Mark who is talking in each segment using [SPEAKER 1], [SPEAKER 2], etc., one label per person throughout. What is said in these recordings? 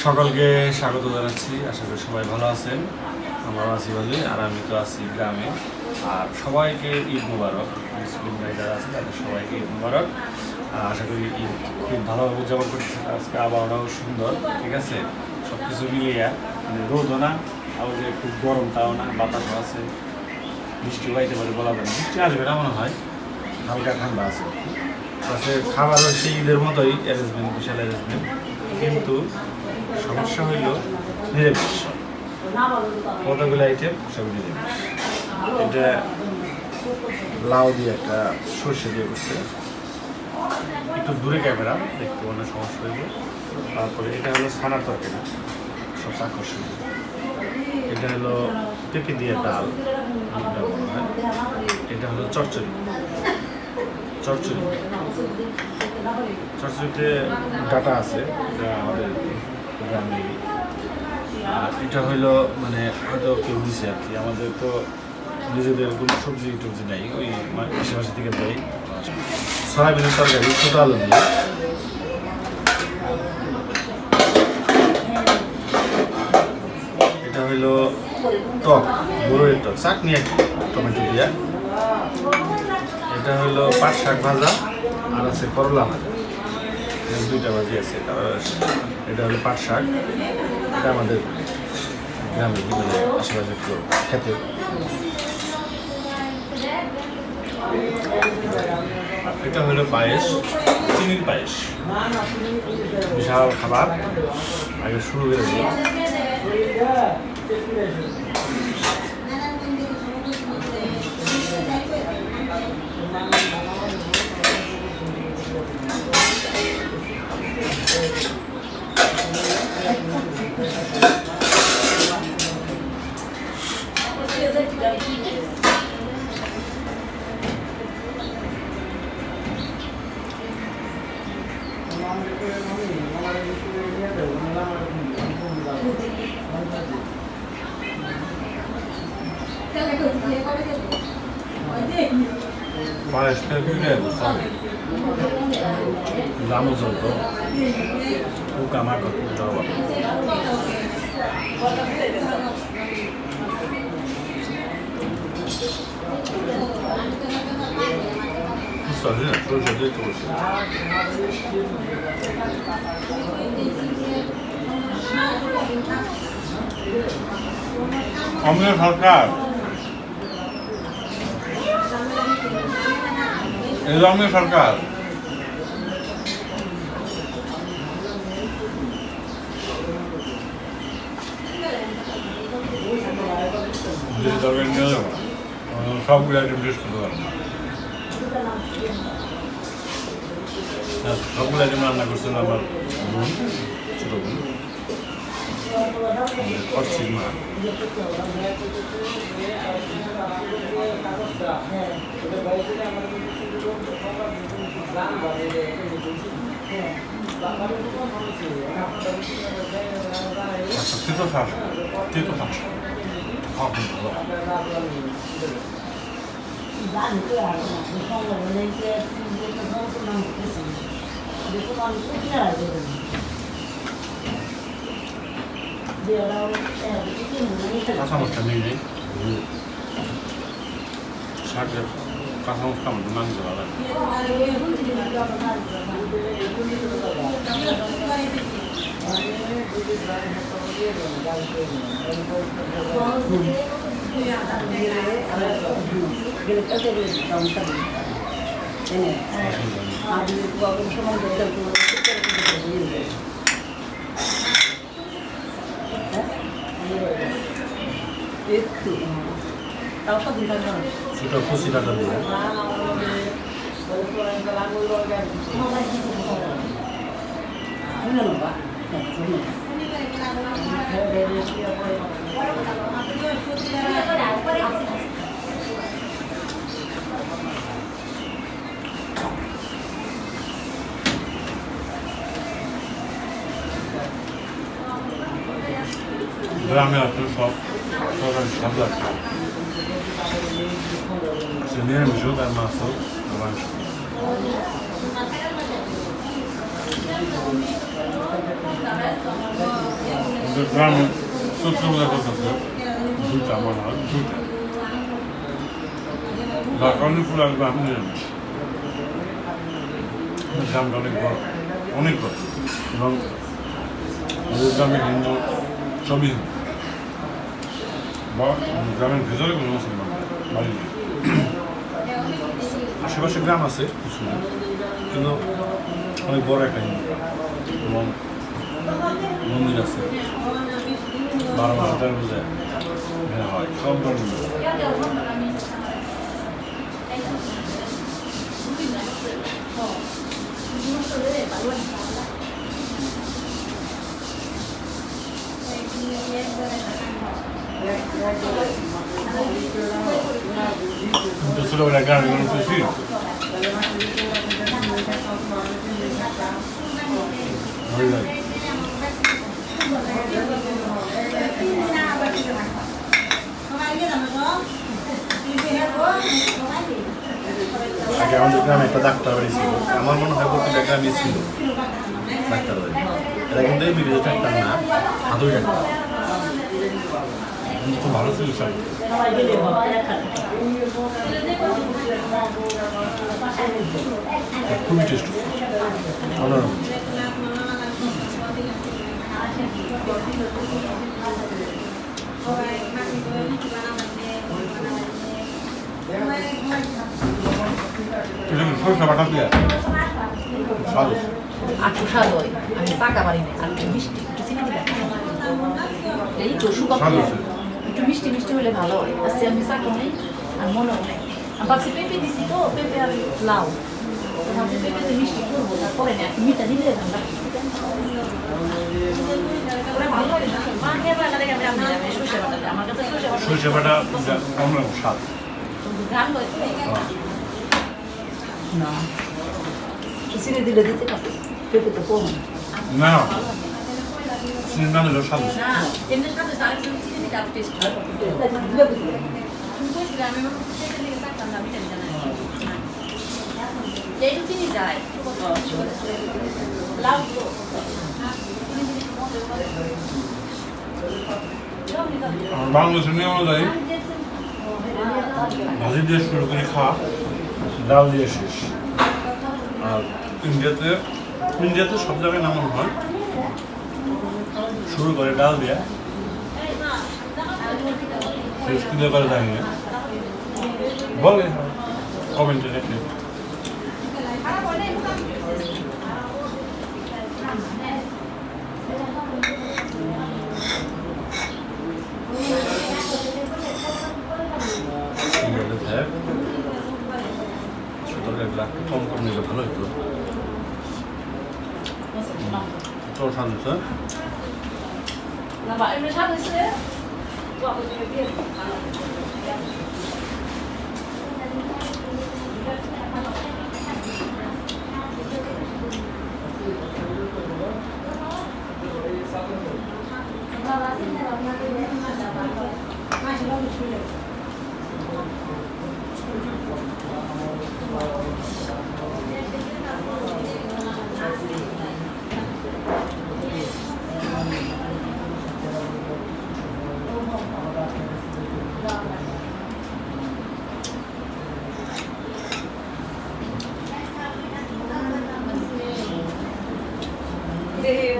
[SPEAKER 1] সকলকে স্বাগত জানাচ্ছি। আশা করি সবাই ভালো আছেন। আমরাও আছি ভালোই, আর আমি তো আছি গ্রামে। আর সবাইকে ঈদ মুবারক। মুসলিম ভাই যারা আছে, তাদের সবাইকে ঈদ মুবারক। আশা করি ঈদ খুব ভালোভাবে উদযাপন করতেছে। আজকে আবহাওয়াটাও সুন্দর, ঠিক আছে? সব কিছু মিলিয়ে মানে রোদও না, আবার যে খুব গরম তাও না, বাতাসও আছে। বৃষ্টি পাইতে পারে বলা যায়। বৃষ্টি আসবে না মনে হয়, হালকা ঠান্ডা আছে। তাছাড়া খাবার হচ্ছে ঈদের মতোই অ্যারেঞ্জমেন্ট বিশাল অ্যারেঞ্জমেন্ট কিন্তু সমস্যা হইল নিরামিষ। কতগুলো আইটেম সব নিরামিষ। এটা লাউ দিয়ে একটা সর্ষে দিয়ে করছে। একটু দূরে ক্যামেরা, দেখতে অনেক সমস্যা হইব তারপরে এটা হলো ছানার তরকারি সব আকর্ষণ এটা হলো পেঁপে দিয়ে ডাল এটা হলো চচ্চড়ি। চচ্চড়ি। চচ্চড়িতে ডাটা আছে, এটা আমাদের আর এটা হইল মানে হয়তো কেউ দিছে আর কি। আমাদের তো নিজেদের কোনো সবজি টবজি নাই ওই আশেপাশে থেকে দেয়। সয়াবিনের তরকারি ছোটো আলু দিয়ে। এটা হইল টক বড়ের টক চাটনি আর কি, টমেটো দিয়া। এটা হলো পাট শাক ভাজা আর আছে করলা ভাজা। দুইটা ভাজি আছে এটা হলো পাট শাক, এটা আমাদের গ্রামে বলে আশেপাশে একটু খেতে। এটা হলো পায়েস, চিনির পায়েস। বিশাল খাবার। আগে শুরু করে পোকা মাকড় দাও সরি না তোর সাথে তো অমিয় সরকার এই রঙের সরকার যে তরকারি নিয়ে যাব সবগুলো আইটেম টেস্ট করতে পারব হ্যাঁ, সবগুলো আইটেম রান্না করছেন আমার বোন ছোটো বোন অর্চির মা আচ্ছা তেতো খাস 靠什么了？那上面全没人，嗯，下个，刚上上面都满格了。আমাদের মাংস ভালো লাগে ছোটো কুচি কাটা দিয়ে গ্রামে আছে সব সবাই সব লাগছে সে নিরামিষ হোক আর মাছ হোক আর মাংস
[SPEAKER 2] Thank
[SPEAKER 1] আমাদের গ্রামে সত্যগুলো করতেছে দুইটা মনে হয় দুইটা। যার কারণে পুরো গ্রাম নিরামিষ। গ্রামটা অনেক বড় অনেক বড়। এবং গ্রামে হিন্দু সবই হিন্দু। বা গ্রামের ভেতরে কোনো মুসলমান বাড়ি নেই আশেপাশে গ্রাম আছে কিন্তু অনেক বড় একটা হিন্দু এবং মন্দির আছে বারো মাস তেরো পূজায় হ্যাঁ হয় সব ধরনের কিন্তু ছোটোবেলায় গ্রামে মানুষ বেশি হয়ে যায় আগে আমাদের গ্রামে একটা ডাক্তার বাড়ি ছিল, আমার মনে হয় প্রতিটা গ্রামে ছিল ডাক্তার বাড়ি। এটা কিন্তু এই বিবিধ ডাক্তার না হাতুড়ি ডাক্তার খুব ভালো ছিল সব। খুবই টেস্ট অন্যরকম।
[SPEAKER 2] আর প্রসাদ হয়। আমি পাকা পারি না আর একটু মিষ্টি একটু চিনি দিলাম। এই
[SPEAKER 1] স্বাদ আছে।
[SPEAKER 2] একটু মিষ্টি মিষ্টি হলে ভালো হয়। আজকে আমি চাকি নেই আর মনেও নেই। আমি ভাবছি পেঁপে দিছি তো পেঁপে আর লাউ। ভাবছি পেঁপেতে মিষ্টি করব তারপরে না একটু মিঠা দিলে আমার সর্ষে বাটা
[SPEAKER 1] অন্যরকম স্বাদ।
[SPEAKER 2] না। চিনি দিলে দিতে পারবে। পেঁপে তো কম।
[SPEAKER 1] না। বাংলাদেশের নিয়ম অনুযায়ী ভাজি দিয়ে শুরু করে খাওয়া ডাল দিয়ে শেষ। আর ইন্ডিয়াতে ইন্ডিয়াতে সব জায়গায় নামানো হয়। শুরু করে ডাল দিয়ে। শেষ করে না বলে কমেন্টে রেখে ইন্ডিয়াতে থাক তরকারিগুলো একটু কম করে নিলে ভালো হতো তো শান্ত
[SPEAKER 2] না বা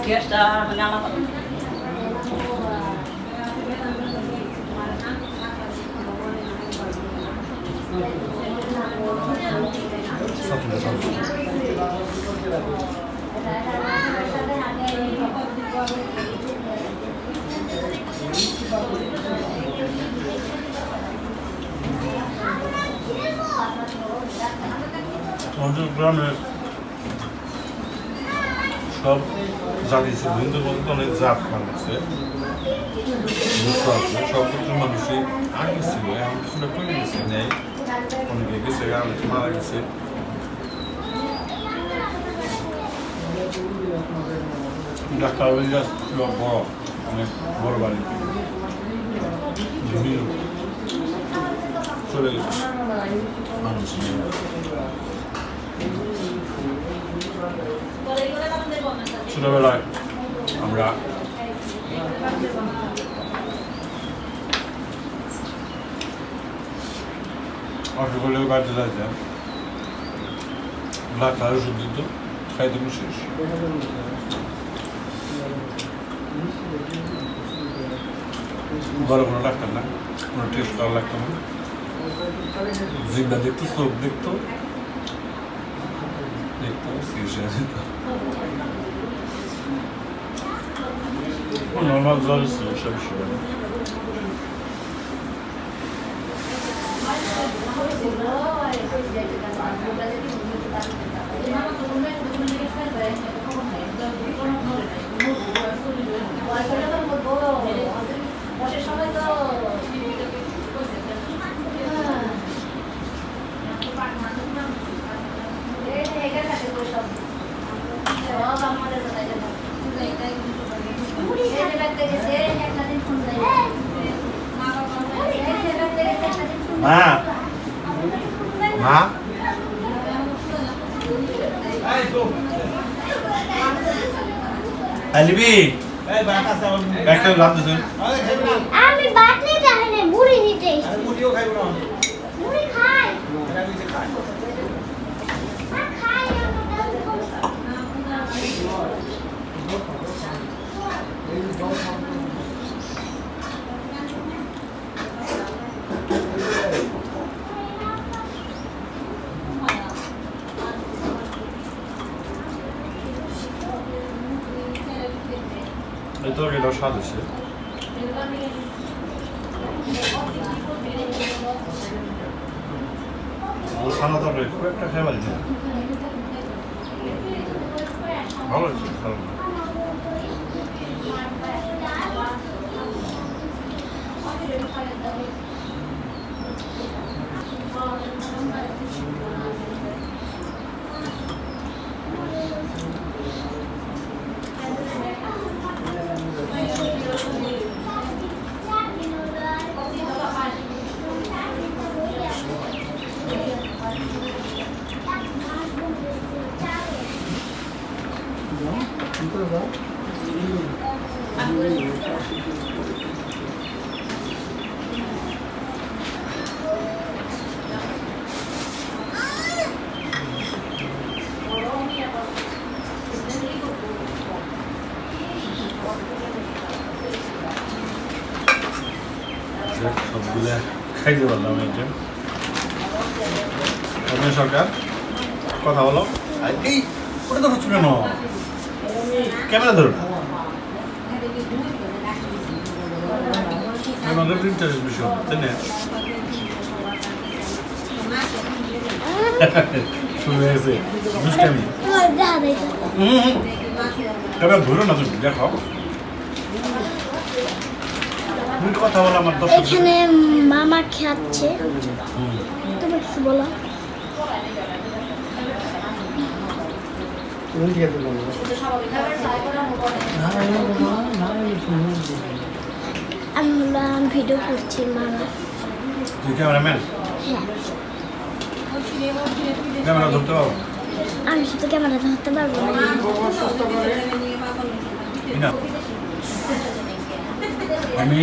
[SPEAKER 2] এমনি সাথে ছিল গ্যাসটা হলে আলাদা
[SPEAKER 1] সাথে শান্ত আমাদের গ্রামে সব ছিল হিন্দু বলতে অনেক জাত বানাচ্ছে সব কিছু মানুষই আগে ছিল এখন কিছুটা কমে গেছে নেই অনেকে গেছে অনেকে মারা গেছে ডাক্তার বড় অনেক বড় বাড়ি চলে গেছে মানুষ নিয়ে ছোটবেলায় আমরা অসুখ বাড়িতে যাইতে ডাক্তার ওষুধ দিত খাইতে শেষ বড় কোনো ডাক্তার না, কোনো টেস্ট করা লাগতো না। জিব্বা দেখতো, চোখ দেখতো। দেখতো দিত নর্মাল জ্বর ছিল সব সময় মা মা আলিবি একটা লাভ দিছেন
[SPEAKER 3] আমি ভাত নিতে হয় না মুড়ি নিতে এসেছি। মুড়ি খাই আর খাই আমরা
[SPEAKER 1] এই তো এটা স্বাদ হয়েছে খানা তরকারি খুব একটা খেয়ে পারি না ভালো হয়েছে ভালো যাক, সবগুলা খাইতে পারলাম এটা রমেশ সরকার কথা বলো। এই ওটা তো হচ্ছে কেন? ক্যামেরা ধরো আমাদের ইন্টারেস্ট বিষয় তাই না? দুষ্টামি। ধরো না। তুমি দেখো তুমি কথা বলো আমার দর্শক
[SPEAKER 3] এখানে মামা খাচ্ছে। তুমি কিছু বলো। আমি ভিডিও করছি মামা।
[SPEAKER 1] ক্যামেরাম্যান?
[SPEAKER 3] হ্যাঁ।
[SPEAKER 1] ক্যামেরা ধরতে পারো
[SPEAKER 3] আমি শুধু ক্যামেরা ধরতে পারব না।
[SPEAKER 1] আমি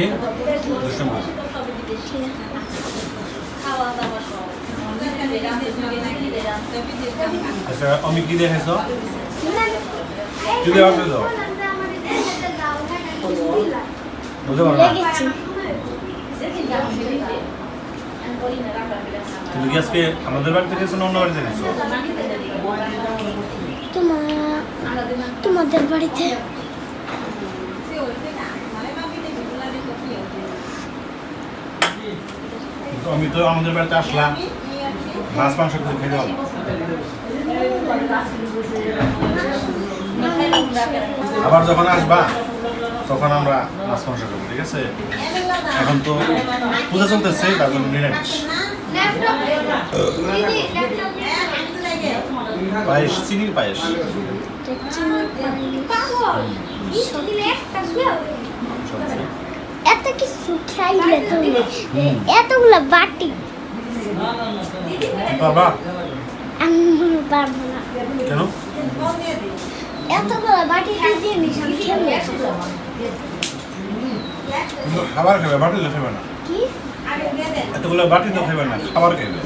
[SPEAKER 1] আচ্ছা আমি কি দেখাইছ কি দেওয়া দাও বুঝতে পারো তুমি কি আজকে আমাদের বাড়িতে গেছো না অন্য বাড়িতে গেছো
[SPEAKER 3] তোমাদের বাড়িতে
[SPEAKER 1] তো আমি তো আমাদের বাড়িতে আসলাম। মাছ মাংস করে খেয়ে দেওয়া আবার যখন আসবা তখন আমরা মাছ মাংস খাব ঠিক আছে? এখন তো পূজা চলতেছে তার জন্য নিরামিষ। পায়েস চিনির পায়েস।
[SPEAKER 3] দেখছি না খাইলে তুমি এতগুলো বাটি।
[SPEAKER 1] বাবা।
[SPEAKER 3] আমি পারব না।
[SPEAKER 1] কেন?
[SPEAKER 3] এতগুলো বাটি দিয়ে জিনিস খেলে
[SPEAKER 4] কিন্তু খাবার খাবে বাটি তো খাবে না।
[SPEAKER 3] কি?
[SPEAKER 4] এতগুলো বাটি তো খাবে না খাবার খাবে।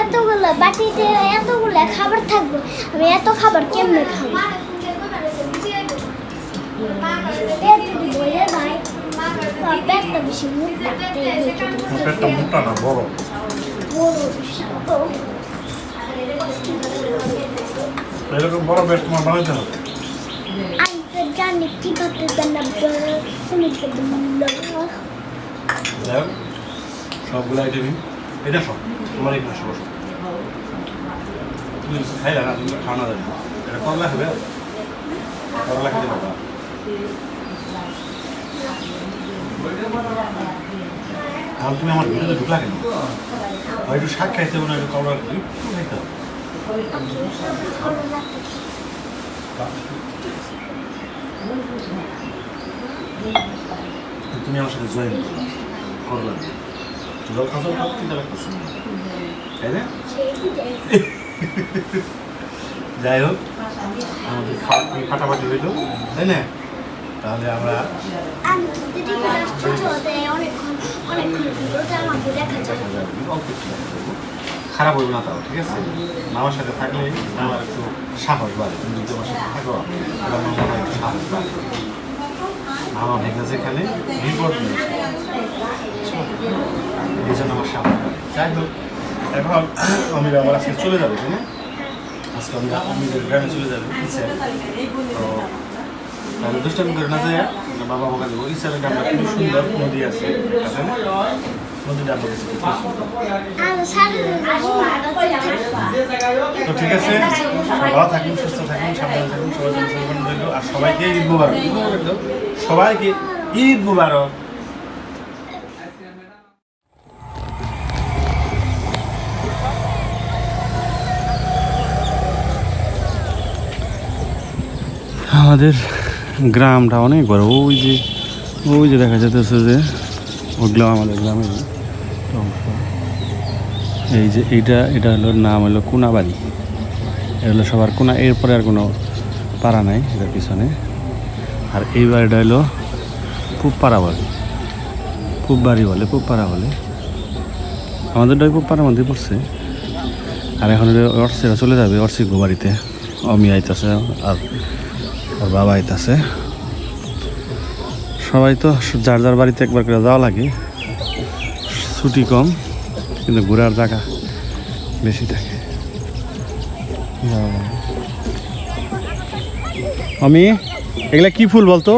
[SPEAKER 3] এতগুলো বাটিতে এতগুলো খাবার থাকবে আমি এত খাবার কেমনে খাব পেট বলে ভাই আমার পেটটা মোটা
[SPEAKER 4] না বড় এরকম বড় পেট তোমার বানাইতে হবে
[SPEAKER 3] জানি কীভাবে বানাবো তুমি তো
[SPEAKER 4] হোক সবগুলো আইটেমই এটা সব তোমার এখানে সব তুমি খাইলে না তুমি খাওয়া যাবে। এটা করলা খাবে করলা খেতে পারবা তাহলে তুমি আমার ভিডিওতে ঢুকলা কেন? হয় একটু শাক খাইতে হবে না, একটু করলা একটু খাইতে হবে। তুমি আমার সাথে জয়েন করলা জল খাওয়া খাও কি তাহলে পছন্দ তাই না? যাই হোক, আমাদের খাওয়া ফাটাফাটি হইল। তাই না? তাহলে আমরা। খারাপ হইব না তাও ঠিক আছে? মামার সাথে থাকলে আমার একটু সাহস বাড়ে। তুমি যদি আমার সাথে থাকো আমার মনে হয় একটু সাহস বাড়ে। মামা ভেঙে যেখানে বিপদ নেই এই জন্য আমার সাহস বাড়ে। যাই হোক এখন আমি আবার আজকে চলে যাবে তাই না? আজকে আমি আমিদের গ্রামে চলে যাবে তো তাহলে দুষ্টামি করে না যায়। বাবা বাবা দেবো ইচ্ছার গ্রামটা খুব সুন্দর নদী আছে। আছে না নদীটা আমার তো ঠিক আছে ভালো থাকুন, সুস্থ থাকুন, সাবধানে থাকুন, সবাই জন্য রইল আর সবাইকে ঈদ মুবারক। সবাইকে ঈদ মুবারক।
[SPEAKER 1] আমাদের গ্রামটা অনেক বড় ওই যে ওই যে দেখা যেতেছে যে, ওগুলো আমাদের গ্রামের অংশ এই যে এইটা, এটা হলো নাম হলো কোনাবাড়ি। এটা হলো সবার কোনা, এরপরে আর কোনো পাড়া নাই এটার পিছনে। আর এই বাড়িটা হলো পুবপাড়া বলে। পুববাড়ি বলে, পুবপাড়া বলে। আমাদেরটা ওই পুবপাড়ার মধ্যে পড়ছে। আর এখন অর্সিরা চলে যাবে অর্সি বাড়িতে। অমি আইতাছে, আর ওর বাবা আইতাছে। সবাই তো যার যার বাড়িতে একবার করে যাওয়া লাগে। ছুটি কম, কিন্তু ঘোরার জায়গা বেশি থাকে। আমি এগুলা কি ফুল বলতো?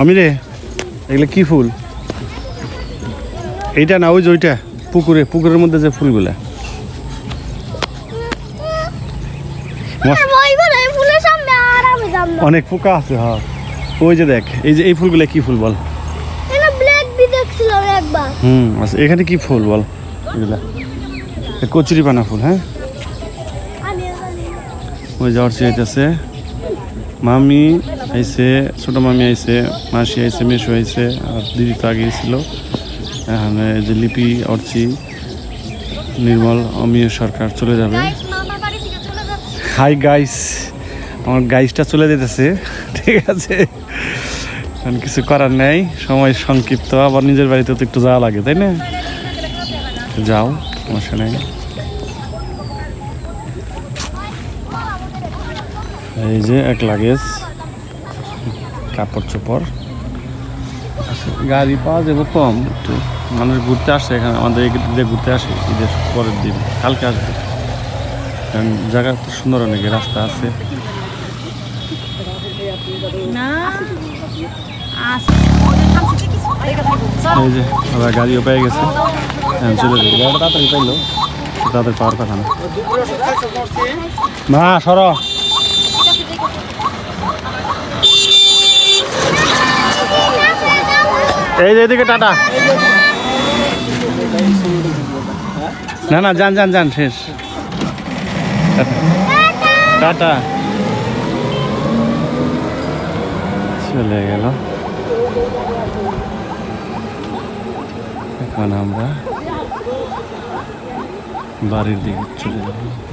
[SPEAKER 1] আমি রে, এগুলা কি ফুল? এইটা না, ওই যে ওইটা, পুকুরে, পুকুরের মধ্যে যে ফুলগুলা। মস্ত
[SPEAKER 3] ওই বলে ফুলের সামনে আর আমি যাব না
[SPEAKER 1] অনেক পোকা আছে হ্যাঁ। ওই যে দেখ এই যে এই ফুলগুলো কি ফুল বল? হুম আচ্ছা এখানে কি ফুল বল? এগুলা। কচুরি পানা ফুল হ্যাঁ। ওই যে অর্চি আইতেছে। মামি আইসে ছোট মামি আইসে মাসি আইসে মেসু আইছে আর দিদি তো আগে ছিল। এখানে এই যে লিপি অর্চি নির্মল অমিয় সরকার চলে যাবে। হাই গাইস আমার গাইসটা চলে যেতেছে। ঠিক আছে। এখন কিছু করার নেই। সময় সংক্ষিপ্ত আবার নিজের বাড়িতে তো একটু যাওয়া লাগে তাই না? যাও সমস্যা নেই। এই যে এক লাগেজ কাপড় চোপড় আচ্ছা, গাড়ি পাওয়া যাবে কম একটু মানুষ ঘুরতে আসে এখানে আমাদের দিকে ঘুরতে আসে ঈদের পরের দিন কালকে আসবে। কারণ জায়গা সুন্দর অনেক রাস্তা আছে। এই যে পেয়ে গেছে। চলে তাড়াতাড়ি পাইলো পাওয়ার কথা না। মা, সর। এই যে, এদিকে টাটা। না না, যান যান যান, শেষ। টাটা। চলে গেল। এখন আমরা বাড়ির দিকে চলে যাব।